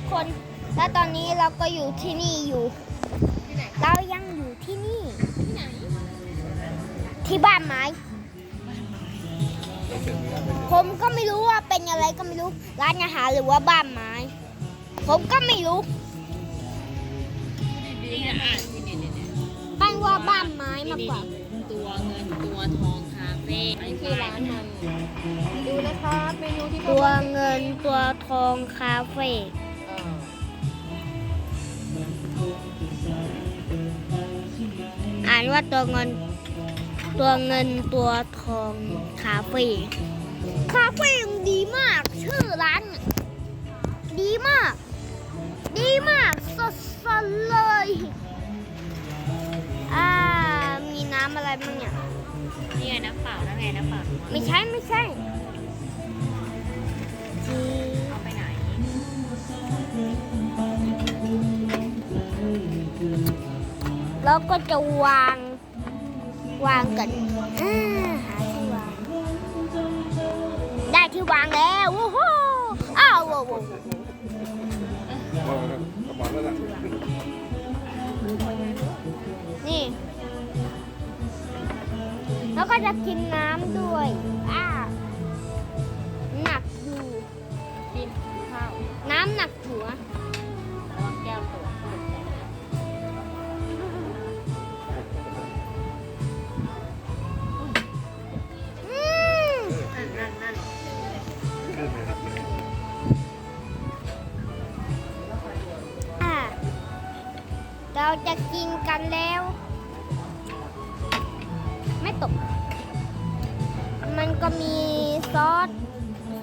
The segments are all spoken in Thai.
ทุกคน แล้วตอนนี้เราก็อยู่ที่นี่อยู่ที่ไหนเรายังอยู่ที่นี่ที่ไหนที่บ้านไม้ผมก็ไม่รู้ว่าเป็นอะไรก็ไม่รู้ ร้านอาหารหรือว่าบ้านไม้ ผมก็ไม่รู้ดีๆนะอ่านที่นี่นี่นี่ปั้นว่าบ้านไม้มากกว่า ตัวเงินตัวทองคาเฟ่อันนี้คือร้านมันดูนะคะเมนูที่เขาตัวเงินตัวทองคาเฟ่านว่าตัวเงิน ตัวเงินตัวทองคาเฟ่คาเฟ่ยังดีมาก ชื่อร้านน่ะดีมาก ดีมากสดๆเลยอ่ามีน้ำอะไรบ้างเนี่ยนี่ไงน้ำเปล่าแล้วไงน้ำเปล่าไม่ใช่ไม่ใช่ แล้วก็จะวางวางกันอ่าหาที่วาง ได้ที่วางแล้ววู้ฮู้อ้าวโว้โว้กระเป๋าแล้วล่ะนี่ แล้วก็จะกินน้ำด้วยอ้าหนักอยู่กินข้าวน้ำหนัก เราจะกินกันแล้ว ไม่ตก มันก็มีซอส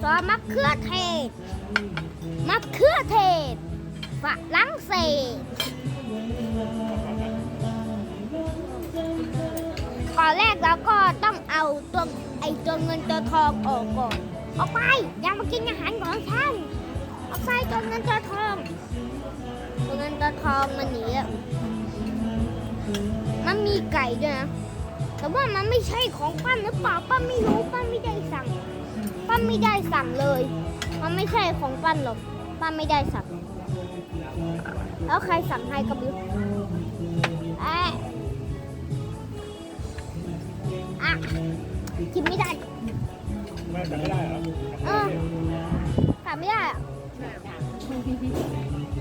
ซอสมะเขือเทศมะเขือเทศฝรั่งเศสก่อนแรกเราก็ต้องเอาตัวไอตัวเงินตัวทองออกก่อน ออกไป อย่ามากินอาหารของฉันออกไปตัวเงินตัวทองตัวเงินตัวทองมันหนีอะ มันมีไก่ด้วยนะ แต่ว่ามันไม่ใช่ของปั้นหรือเปล่าป้าไม่รู้ป้าไม่ได้สั่งป้าไม่ได้สั่งเลย มันไม่ใช่ของปั้นหรอกป้าไม่ได้สั่ง แล้วใครสั่งให้ก็ไม่รู้เอ๊ะอะกินไม่ได้ไม่ได้เหรอเออสั่งไม่ได้อะ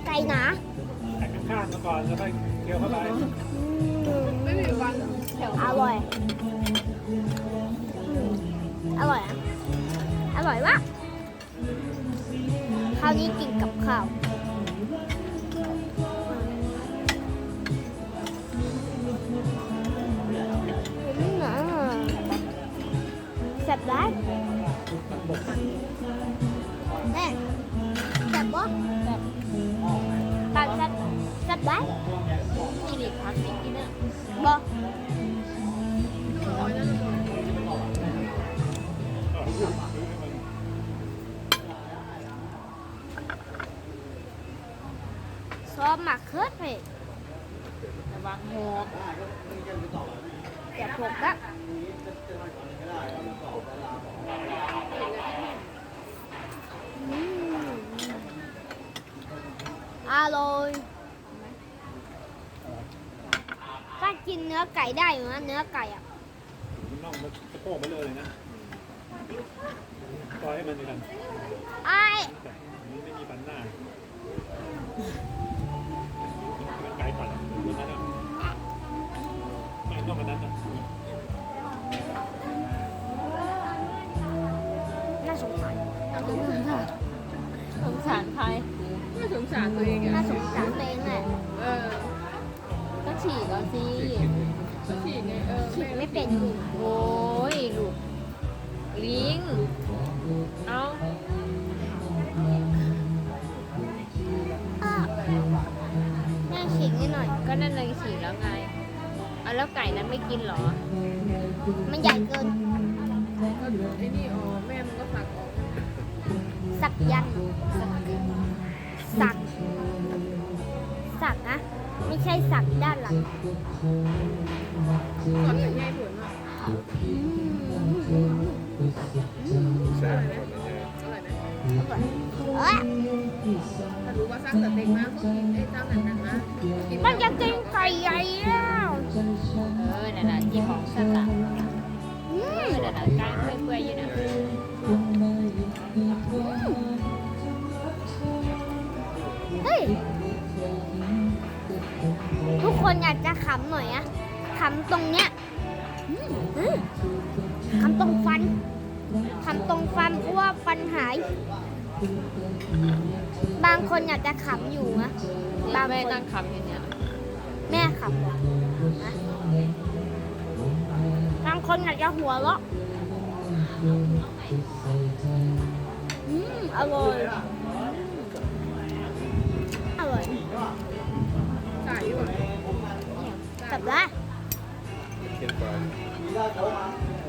ไก่หนาแข่งข้างมาก่อนแล้วค่อยเคี้ยวเข้าไป อร่อย อร่อยอะอร่อยวะข้าวนี้กินกับข้าว อสหมักเขือเทศระวังหกอย่าพกนะอืมอร่อยก็กินเนื้อไก่ได้อยู่นะเนื้อไก่อะมันน่องมันสะโพกมาเลยเลยนะปล่อยให้มันดีกันไอ้ายแต่มันไม่มีปันหน้าารตัวเองอะน่าสงสารตัวเองแหละเออก็ฉี่ก่อนสิก็ฉี่ไงเออคิดไม่เป็นโอ้ยลูกลิงเอาอ้าวแม่ขิงให้หน่อย ก็นั่นเลยฉี่แล้วไงเอาแล้วไก่นั้นไม่กินเหรอ มันใหญ่เกิน ก็ไอ้นี่อ๋อแม่มันก็ฝักออกสั คนอยากจะขำอยู่นะบางแม่คนนั่งขำอยู่เนี่ยแม่ขำเหะบางคนอยากจะหัวเราะอืมอร่อยอร่อยจับได้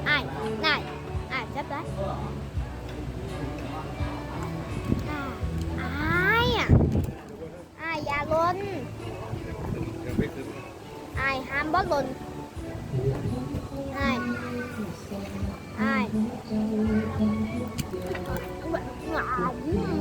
ไขีนไหนได้นจับได้ อายอย่าล้นอายห้ามบ่ล้นอายอ้ยอาย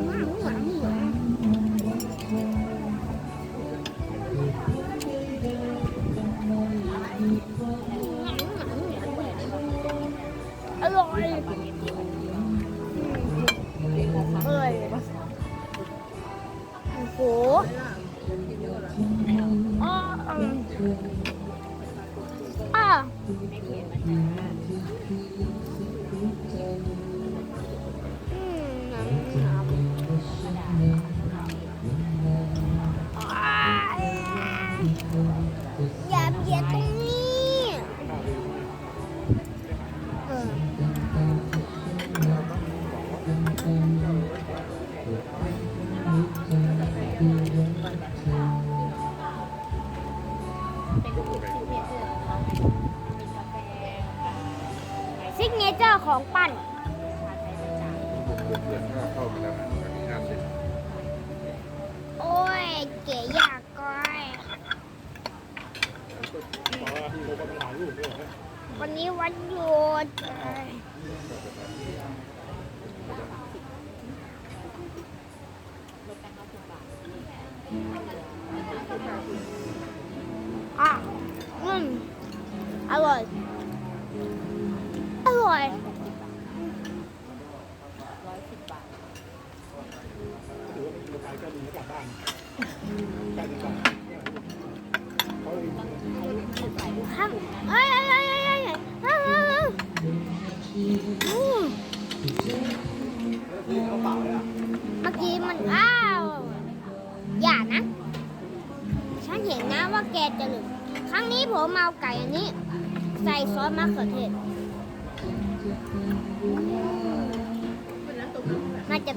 সবাই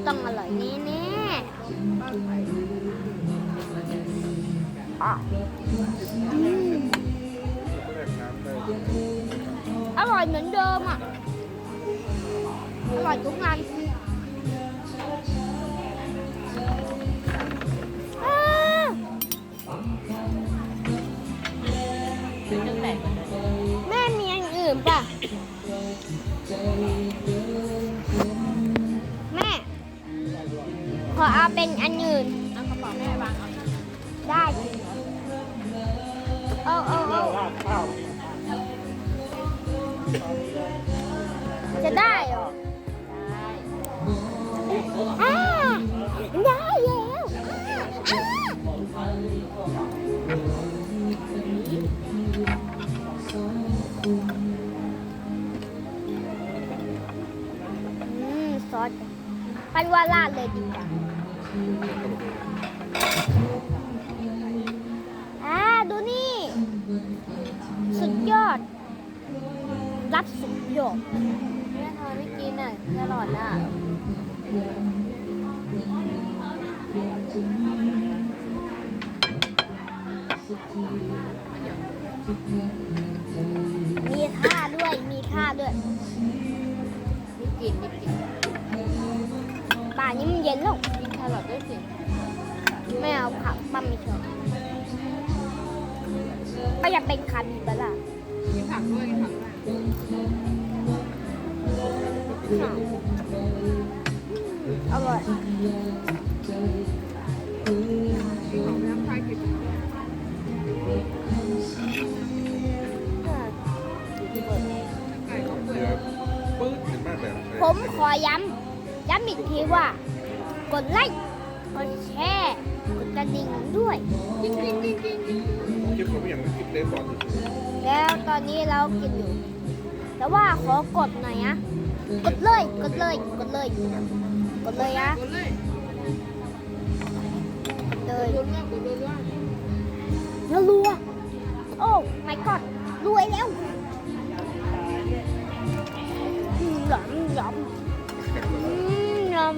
ต้องอร่อยแน่แน่อร่อยเหมือนเดิมอะ อร่อยทุกงาน พี่แม่ทำไมไม่กินอะแครอทอะมีค่าด้วยมีค่าด้วยไม่กินไม่กินป่านี้มันเย็นลงกินแครอทด้วยสิไม่เอาผักปั้มไม่ชอบก็ยังเป็นคันอยู่บ้าล่ะกินผักด้วยกินผักด้วย อร่อยผมขอย้ำ ย้ำอีกทีว่า กดไลค์ กดแชร์ กดกระดิ่งด้วยแล้วตอนนี้เรากินอยู่ แต่ว่าขอกดหน่อยนะ กดเลย กดเลย กดเลย กดเลยนะกดเลยกดเลยกดเลยกดเลยว่าแล้วรัวโอ้ไม่กดรวยแล้วอืมหลอมหลอมอืมหลอม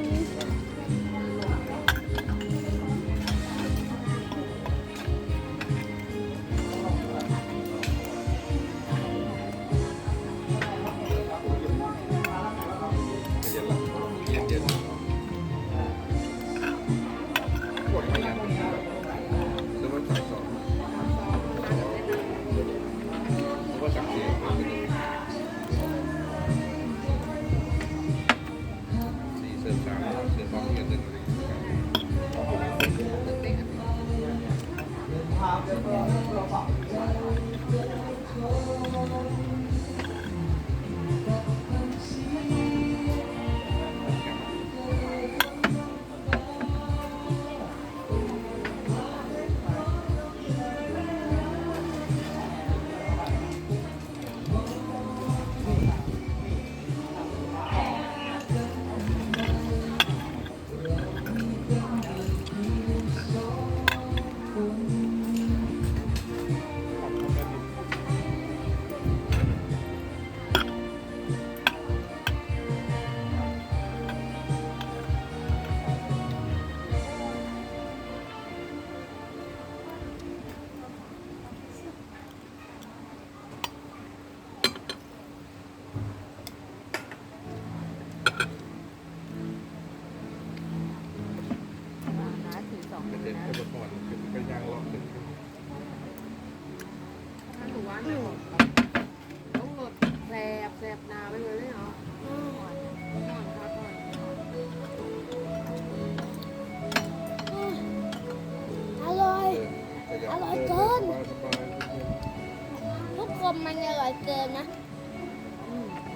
อร่อยเกินนะ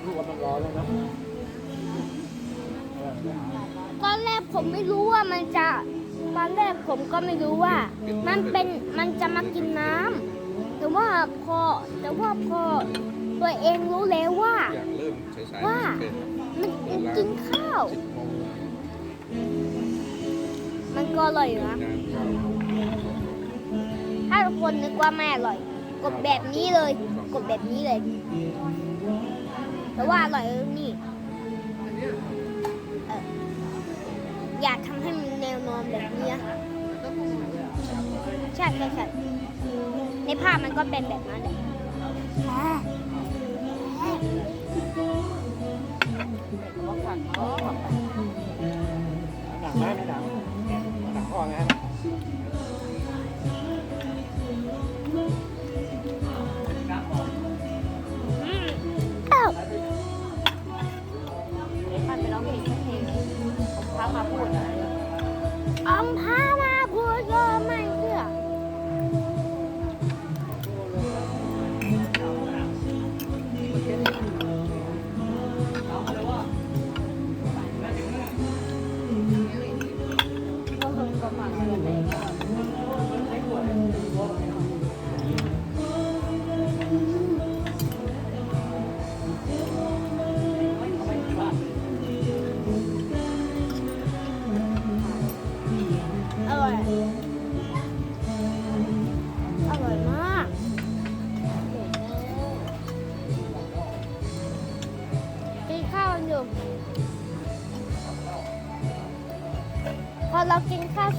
รู้ว่ามันร้อนแล้วนะตอนแรกผมไม่รู้ว่ามันจะตอนแรกผมก็ไม่รู้ว่า มันเป็นมันจะมากินน้ำแต่ว่าพอแต่ว่าพอตัวเองรู้แล้วว่า อยากเริ่มสายๆว่าเป็นมันกินข้าว สิบโมงมันก็อร่อยอยู่นะงานเข้า ถ้าทุกคนนึกว่าไม่อร่อยกดแบบนี้เลย กดแบบนี้เลย แต่ว่าอร่อยนี่อยากทำให้มันแนวนอนแบบนี้นะต้องปรุงหน่อยใช่ใช่ใช่ในภาพมันก็เป็นแบบนั้นแหละว่าผักอ๋อ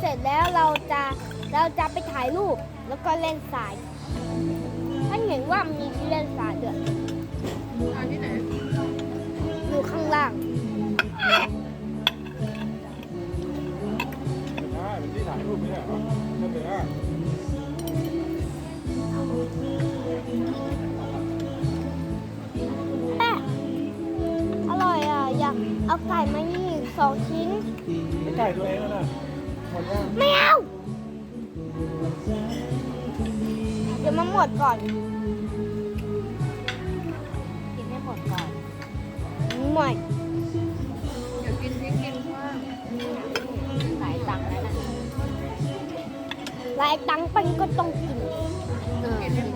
ร็จแล้วเราจะเราจะไปถ่ายรูปแล้วก็เล่นสายท่านเห็นว่ามีที่เล่นสายด้วยทานที่ไหนอยู่ข้างล่าง ไม่เอา เดี๋ยวมันหมดก่อน กินให้หมดก่อนหมดเดี๋ยวกินที่กินว่างายตังค์แล้วนะหายตังค์ไปก็ต้องกินกินให้หมด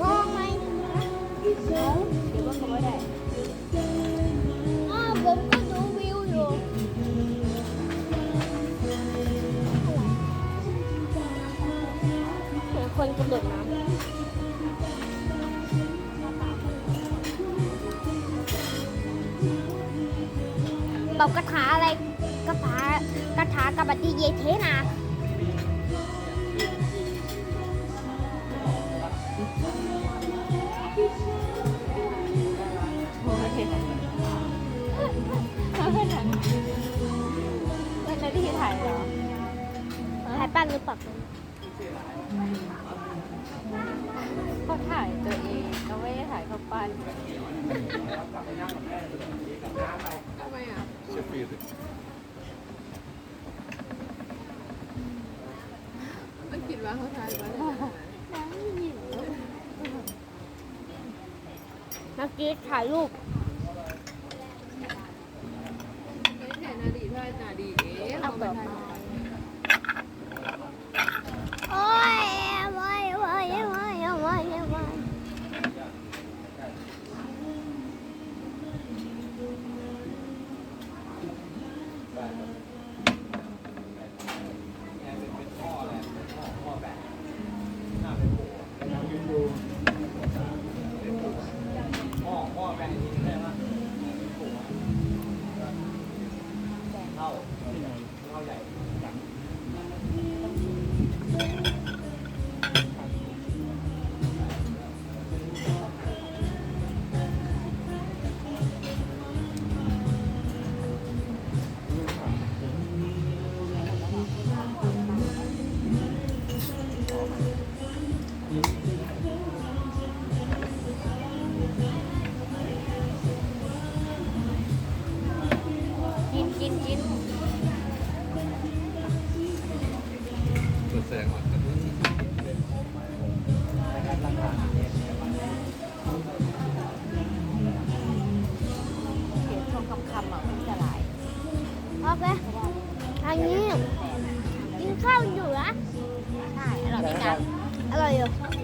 พ่อไม่ดี๋ว่าเขาไม่ได้อ้ามก็ดูวิวอยู่คนกระโดดน้ำบอกระถาอะไรกระถากระถากระบปดีเยเทนา ปรัเขาถ่ายตัวเองเขาไม่ได้ถ่ายเขาปั้นทำไมอะเชฟฟีดมันผิดว่าเขาถ่ายมาน้วนักกีถ่ายรูป 有。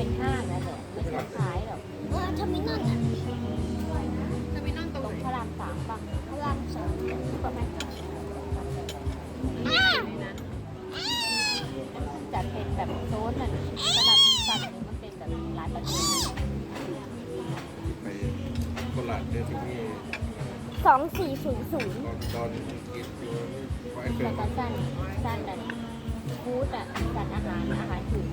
เป็นห้างนะเดี๋ไม่ใช่ขายหรอกเออทำไมนั่นอะทำร์มินอลตรงตรงพระรามสามป่ะพระรามสามประมาณนั้นในนั้จัเป็นแบบโซนน่ะระดับสั่นมันเป็นแบบร้านประตูไปตลาดเดือนที่นี่สองสี่ศูนย์ศูนย์ตอนตอนกินอยู่ไว้เกิแต่ดสั้นสั้นแบบฟู้ดอะสั่นอาหารอาหารถูก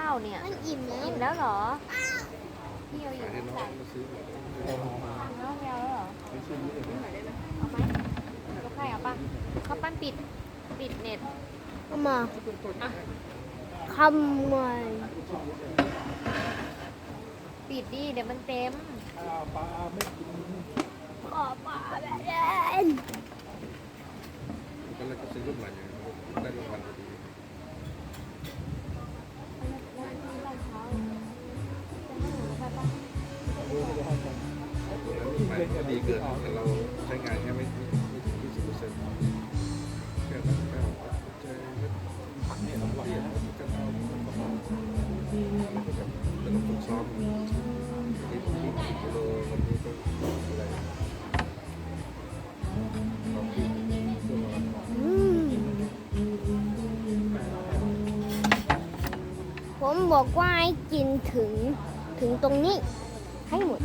ข้าวเนี่ยมันอิ่มแล้วอิ่มแล้วเหรอพี่เอาอขายยู่ให้น้องใส่มาซื้อน้องแมวแล้วเหรอไม่ชิมนี่เองเอาไหมยกให้เอาป่ะเขาปั้นปิดปิดเน็ตเอามาอะทำไมปิดดิเดี๋ยวมันเต็มอ้าวปลาไม่กินขอปลาแบบเล่นก็เลยก็ซื้อรุ่นใหม่เนี่ยได้รางวัลพอดี ก็ดีเกินแต่เราใช้งานแค่ไม่ยี่สิบเปอร์เซ็นต์แค่นั้นแค่ใจผักเนี่ยเราไหวนะกันเอาแต่ต้องฝึกซ้อมนี่สิบกิโลวันนี้ก็อะไรเราวิ่งชั่วผมบอกว่าให้กินถึงถึงตรงนี้ให้หมด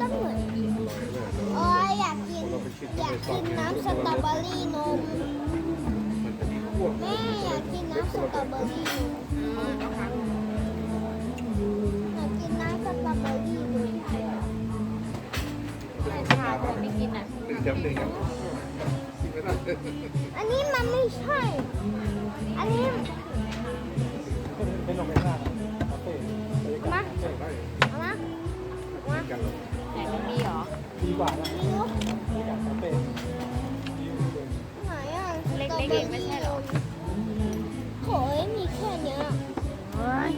ต้องหมดอร่อยเลยแล้วโอ้ยอยากกินเราไปชิมอยากกินน้ำสตรอเบอรี่นมมันจะมีพวกแม่อยากกินน้ำสตรอเบอรี่นมอืมเอาค่ะอยากกินน้ำสตรอเบอรี่นมไม่ชาคนไม่กินอะหนึ่งแถมหนึ่งยังกินไม่ได้อันนี้มันไม่ใช่ เล็กๆเองไม่ใช่เหรอโถยมีแค่เนี้ยเฮ้ย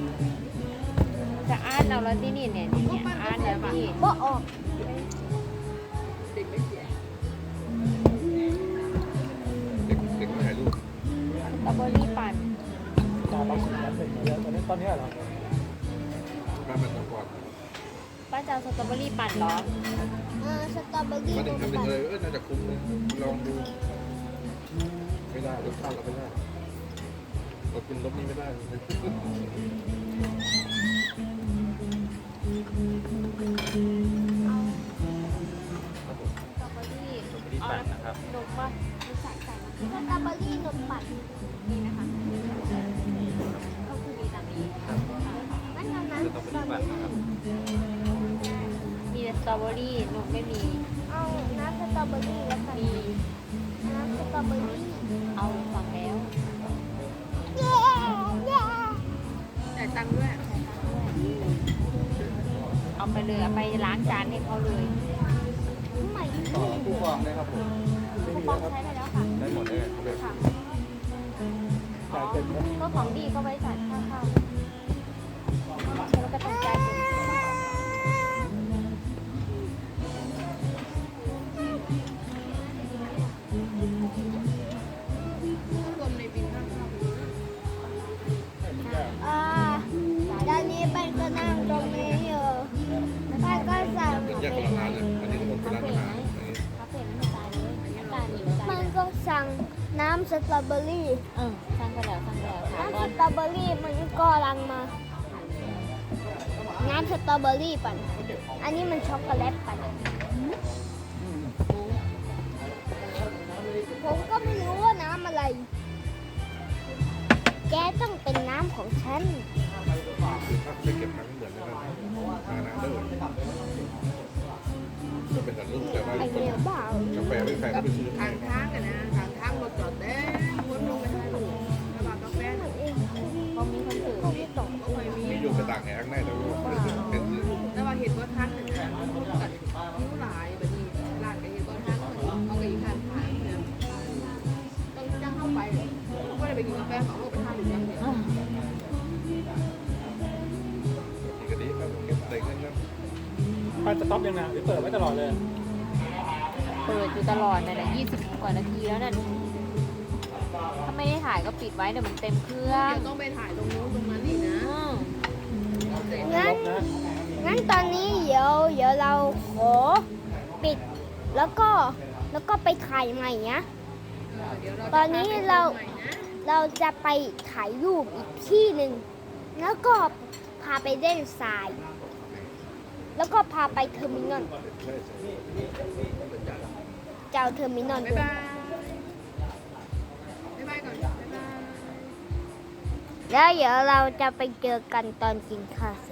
จะอ่านเอาแล้วที่นี่เนี่ยเนี่ยเนี่ยอ่านแล้วพี่บ่ออกเด็กเด็กมาถ่ายรูปสตรอเบอรี่ปั่นตาบักสีนั้นเป็นแล้วตอนนี้ตอนนี้เหรอบ้านมันต้องก่อนป้าจะเอาสตรอเบอรี่ปั่นเหรอเออสตรอเบอรี่มาหนึ่งนแถมมหนึ่งปั่นเลยเออน่าจะคุ้มเลยลองดู ไม่ได้รสชาติเราไม่ได้เรากินรสนี้ไม่ได้สตรอเบอรี่เอาแล้วนมป่ะมีใส่ใส่มาสตรอเบอรี่นมปั่นนี่นะคะก็คือมีตามนี้นั่นเอาน้ำสตรอเบอรี่มีแต่สตรอเบอรี่นมไม่มี เอาน้ำสตรอเบอรี่แล้วกันมีน้ำสตรอเบอรี่ เอาสั่งแล้วเย้เย้จ่ายตังค์ด้วย เอาไปเลยเอาไปล้างจานให้เขาเลยใหม่ต่อผู้กองได้ครับผมคูปองใช้ได้แล้วค่ะได้หมดเลยค่ะจ่ายเต็มนะก็ของดีก็ไว้จ่า น้ำสตรอเบอรี่เออสั่งไปแล้วสั่งไปแล้วถามน้ำก่สอนตรอเบอรี่มันก็ลังมา น้ำสตรอเบอรี่ปั่น อันนี้มันช็อกโกแลตปั่น ผมผมก็ไม่รู้ว่าน้ำอะไร แกต้องเป็นน้ำของฉันคือถ้าไปเก็บน้ำเหมือนกันนะมานาเดอร์ก็เป็นแต่ลูกแต่ว่าไอเดียบ้ากาแฟไม่แพงก็ไปซื้อทางทางกันนะทางทางรถ จอดแดงวนลงไปทางหนูระหว่ากาแฟหนูเขามีคนถือเขาไม่ตกก็เคยมีมีอยู่ไปต่างแห่งแน่แต่ว่าเป็นแต่ว่าเห็นว่าท่านเนี่ยนะกันนิ้วหลายแบบนี้ร้านก็เห็นว่าท่านเขาก็อีกทางทางเนี่ยต้องจ้างเข้าไปก็เลยไปกินกาแฟของโลกไปทานหรือยังเนี่ยอีกกะดีก็เก็บใส่เงินนะป้าจะต็อปยังนะหรือเปิดไว้ตลอดเลย เปิดอยู่ตลอดเลยนะยี่สิบกว่านาทีแล้วนั่น ไม่ได้ถ่ายก็ปิดไว้เดี๋ยวมันเต็มเครื่องเดี๋ยวต้องไปถ่ายตรงนู้นตรงนั้นอีกนะอืมงั้นงั้นตอนนี้เดี๋ยวเดี๋ยวเราขอปิดแล้วก็แล้วก็ไปถ่ายใหม่นะเดี๋ยวเราตอนนี้เราเราจะไปถ่ายรูปอีกที่หนึ่ง แล้วก็พาไปเล่นทราย แล้วก็พาไปเทอร์มินอลเจ้าเทอร์มินอลบ๊ายบายบาย แล้วเดี๋ยวเราจะไปเจอกันตอนกินข้าว